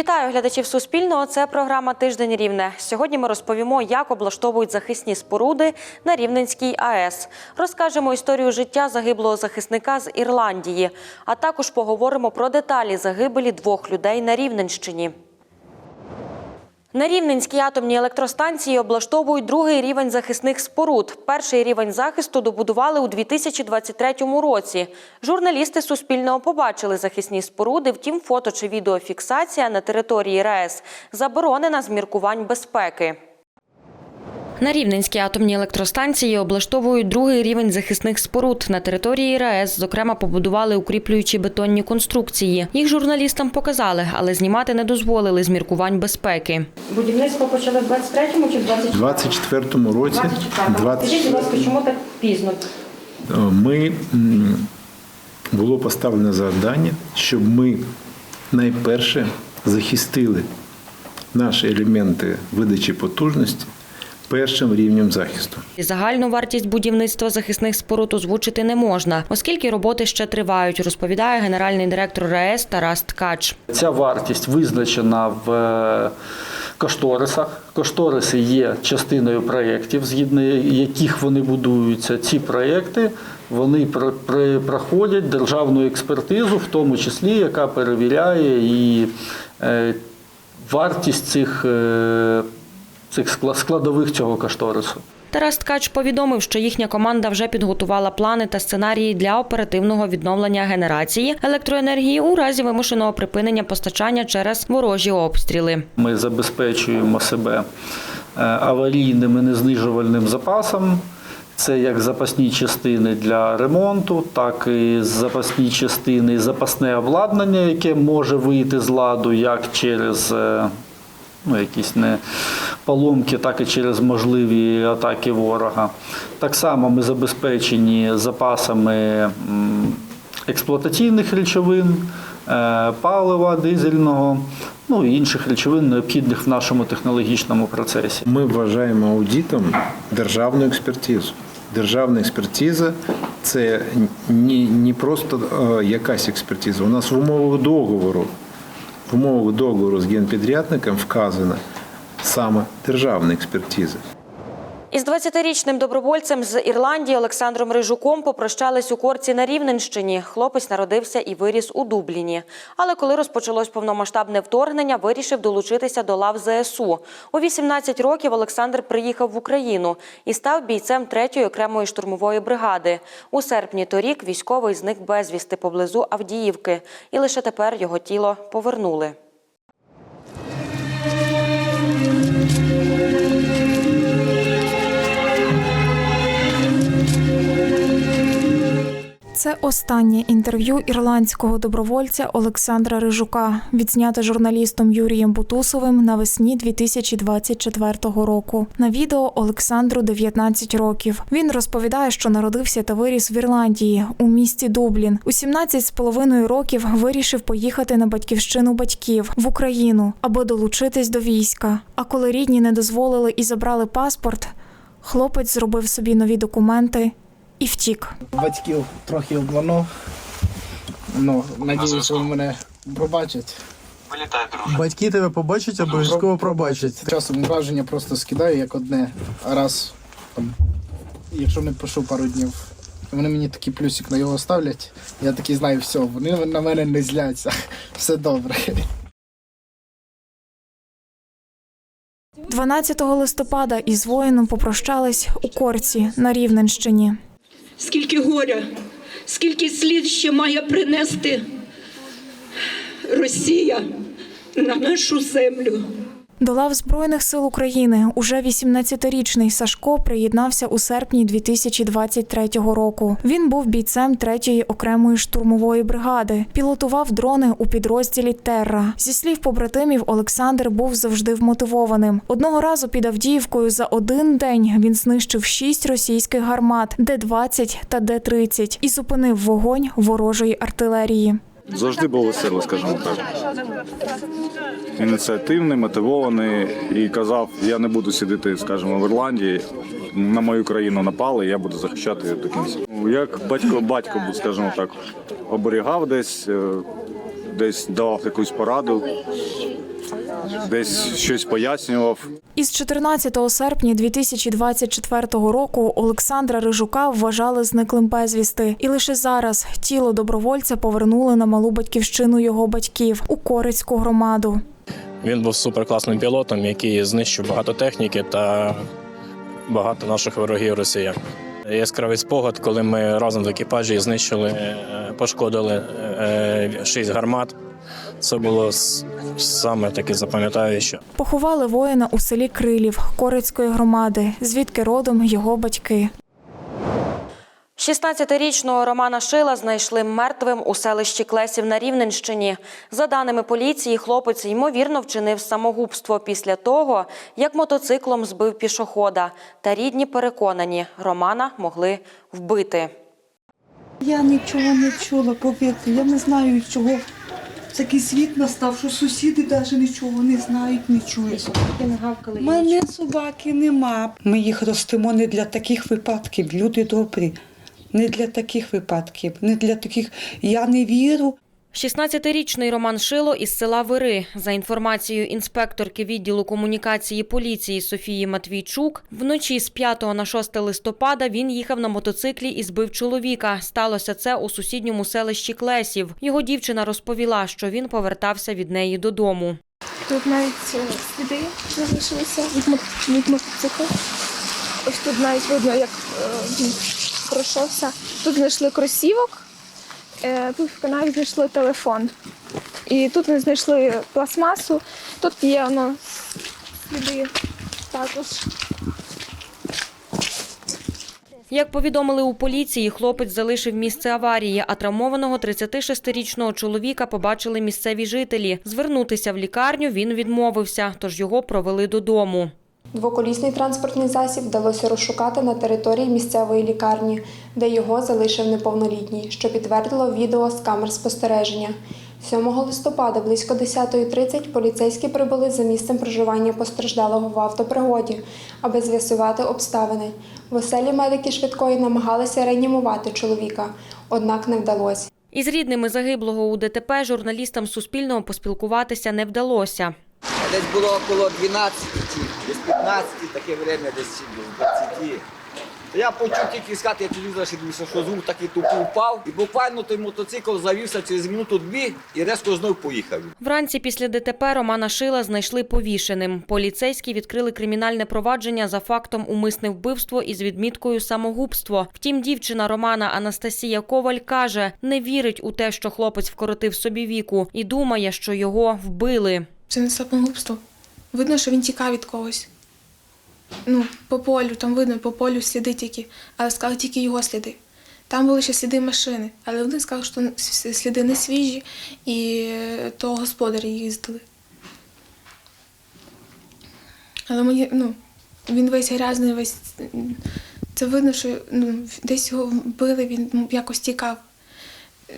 Вітаю глядачів Суспільного. Це програма Тиждень Рівне. Сьогодні ми розповімо, як облаштовують захисні споруди на Рівненській АЕС. Розкажемо історію життя загиблого захисника з Ірландії, а також поговоримо про деталі загибелі двох людей на Рівненщині. На Рівненській атомній електростанції облаштовують другий рівень захисних споруд. Перший рівень захисту добудували у 2023 році. Журналісти Суспільного побачили захисні споруди, втім, фото чи відеофіксація на території РаЕС заборонена з міркувань безпеки. На Рівненській атомній електростанції облаштовують другий рівень захисних споруд. На території РаЕС, зокрема, побудували укріплюючі бетонні конструкції. Їх журналістам показали, але знімати не дозволили з міркувань безпеки. Будівництво почали в 23-му чи в 24-му? 24 році 20, Скажіть, будь ласка, чому так пізно? ми було поставлено завдання, щоб ми найперше захистили наші елементи видачі потужності першим рівнем захисту. Загальну вартість будівництва захисних споруд озвучити не можна, оскільки роботи ще тривають, розповідає генеральний директор РаЕС Тарас Ткач. Ця вартість визначена в е, кошторисах. Кошториси є частиною проєктів, згідно яких вони будуються. Ці проєкти вони пр- проходять державну експертизу, в тому числі, яка перевіряє і е, вартість цих, е, цих скла- складових цього кошторису. Тарас Ткач повідомив, що їхня команда вже підготувала плани та сценарії для оперативного відновлення генерації електроенергії у разі вимушеного припинення постачання через ворожі обстріли. Ми забезпечуємо себе е, аварійним і незнижувальним запасом. Це як запасні частини для ремонту, так і запасні частини, запасне обладнання, яке може вийти з ладу як через е, ну, якісь не поломки, так і через можливі атаки ворога. Так само ми забезпечені запасами експлуатаційних речовин, е, палива дизельного, ну і інших речовин, необхідних в нашому технологічному процесі. Ми вважаємо аудитом державну експертизу. Державна експертиза це не, не просто е, якась експертиза. У нас в умовах договору, в умовах договору з генпідрядником вказана саме державна експертиза. Із 20-річним добровольцем з Ірландії Олександром Рижуком попрощались у корці на Рівненщині. Хлопець народився і виріс у Дубліні. Але коли розпочалось повномасштабне вторгнення, вирішив долучитися до лав ЗСУ. У 18 років Олександр приїхав в Україну і став бійцем 3-ї окремої штурмової бригади. У серпні торік військовий зник безвісти поблизу Авдіївки, і лише тепер його тіло повернули. Це останнє інтерв'ю ірландського добровольця Олександра Рижука, відзнято журналістом Юрієм Бутусовим навесні 2024 року. На відео Олександру 19 років. Він розповідає, що народився та виріс в Ірландії у місті Дублін. У 17 з половиною років вирішив поїхати на батьківщину батьків в Україну, аби долучитись до війська. А коли рідні не дозволили і забрали паспорт, хлопець зробив собі нові документи і втік. батьків трохи обманув. Ну, надіюсь, вони мене пробачать. Батьки тебе побачать, обов'язково пробачать. Часом враження просто скидаю як одне, а раз там, якщо не пишу пару днів. Вони мені такий плюсик на його ставлять. Я такий знаю, все, вони на мене не зляться. Все добре. 12 листопада із воїном попрощались у Корці на Рівненщині. Скільки горя, скільки слід ще має принести Росія на нашу землю. До лав Збройних сил України уже 18-річний Сашко приєднався у серпні 2023 року. Він був бійцем 3-ї окремої штурмової бригади, пілотував дрони у підрозділі Терра. Зі слів побратимів, Олександр був завжди вмотивованим. Одного разу під Авдіївкою за один день він знищив шість російських гармат Д-20 та Д-30 і зупинив вогонь ворожої артилерії. Завжди був веселий, скажімо так. Ініціативний, мотивований і казав, я не буду сидіти, скажімо, в Ірландії. На мою країну напали, я буду захищати її до кінця. Як батько, батько скажімо так, оберігав десь, е, десь давав якусь пораду, десь щось пояснював. Із 14 серпня 2024 року Олександра Рижука вважали зниклим безвісти, і лише зараз тіло добровольця повернули на малу батьківщину його батьків у Корицьку громаду. Він був суперкласним пілотом, який знищив багато техніки та багато наших ворогів росіян. Яскравий спогад, коли ми разом в екіпажі знищили, е, пошкодили е, шість гармат. Це було саме таке запам'ятаюче. Поховали воїна у селі Крилів Корицької громади, звідки родом його батьки. 16-річного Романа Шила знайшли мертвим у селищі Клесів на Рівненщині. За даними поліції, хлопець ймовірно вчинив самогубство після того, як мотоциклом збив пішохода. Та рідні переконані, Романа могли вбити. Я нічого не чула, повірте. Я не знаю, чого такий світ настав, що сусіди навіть нічого не знають, не чують. У мене собаки нема. Ми їх ростимо не для таких випадків. Люди добрі. Не для таких випадків, не для таких. Я не вірю. 16-річний Роман Шило із села Вири. За інформацією інспекторки відділу комунікації поліції Софії Матвійчук, вночі з 5 на 6 листопада він їхав на мотоциклі і збив чоловіка. Сталося це у сусідньому селищі Клесів. Його дівчина розповіла, що він повертався від неї додому. Тут навіть е, сліди залишилися від, мо- від мотоцикла. Ось тут навіть видно, як е, він пройшовся. Тут знайшли кросівок, тут в канаві знайшли телефон. І тут ми знайшли пластмасу, тут є воно сліди також. Як повідомили у поліції, хлопець залишив місце аварії, а травмованого 36-річного чоловіка побачили місцеві жителі. Звернутися в лікарню він відмовився, тож його провели додому. Двоколісний транспортний засіб вдалося розшукати на території місцевої лікарні, де його залишив неповнолітній, що підтвердило відео з камер спостереження. 7 листопада близько 10.30 поліцейські прибули за місцем проживання постраждалого в автопригоді, аби з'ясувати обставини. В оселі медики швидкої намагалися реанімувати чоловіка, однак не вдалося. Із рідними загиблого у ДТП журналістам Суспільного поспілкуватися не вдалося. Десь було около 12, десь 15, таке время, десь 20. То я почув тільки з хати, я телевізор ще що звук такий тупий впав. І буквально той мотоцикл завівся через минуту-дві і резко знов поїхав. Вранці після ДТП Романа Шила знайшли повішеним. Поліцейські відкрили кримінальне провадження за фактом умисне вбивство із відміткою самогубство. Втім, дівчина Романа Анастасія Коваль каже, не вірить у те, що хлопець вкоротив собі віку, і думає, що його вбили. Це не самогубство. Видно, що він тікав від когось. Ну, по полю, там видно, по полю сліди тільки, але сказали тільки його сліди. Там були ще сліди машини, але вони сказали, що сліди не свіжі, і е, то господарі їздили. Але мені, ну, він весь грязний, весь. Це видно, що ну, десь його вбили, він якось тікав,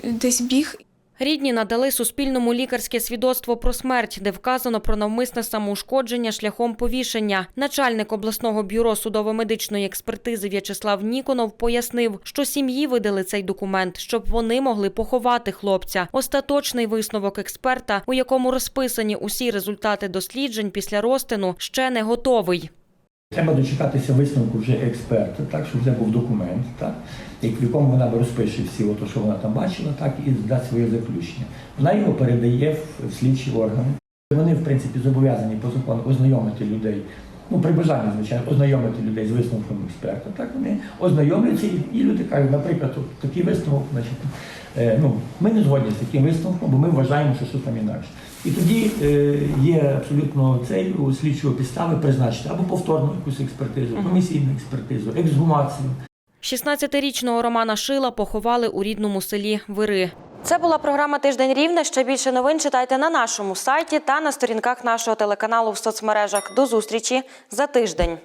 десь біг. Рідні надали Суспільному лікарське свідоцтво про смерть, де вказано про навмисне самоушкодження шляхом повішення. Начальник обласного бюро судово-медичної експертизи В'ячеслав Ніконов пояснив, що сім'ї видали цей документ, щоб вони могли поховати хлопця. Остаточний висновок експерта, у якому розписані усі результати досліджень після розтину, ще не готовий. Треба дочекатися висновку вже експерта, так, щоб вже був документ, так, в якому вона розпише всі, ото, що вона там бачила, так, і дасть своє заключення. Вона його передає в, слідчі органи. Вони, в принципі, зобов'язані по закону ознайомити людей, ну, при бажанні, звичайно, ознайомити людей з висновком експерта. Так, вони ознайомляться і, і люди кажуть, наприклад, такий висновок, значить, е, ну, ми не згодні з таким висновком, бо ми вважаємо, що щось там інакше. І тоді е, є абсолютно цей у слідчого підстави призначити або повторну якусь експертизу, комісійну експертизу, ексгумацію. 16-річного Романа Шила поховали у рідному селі Вири. Це була програма Тиждень Рівне. Ще більше новин читайте на нашому сайті та на сторінках нашого телеканалу в соцмережах. До зустрічі за тиждень.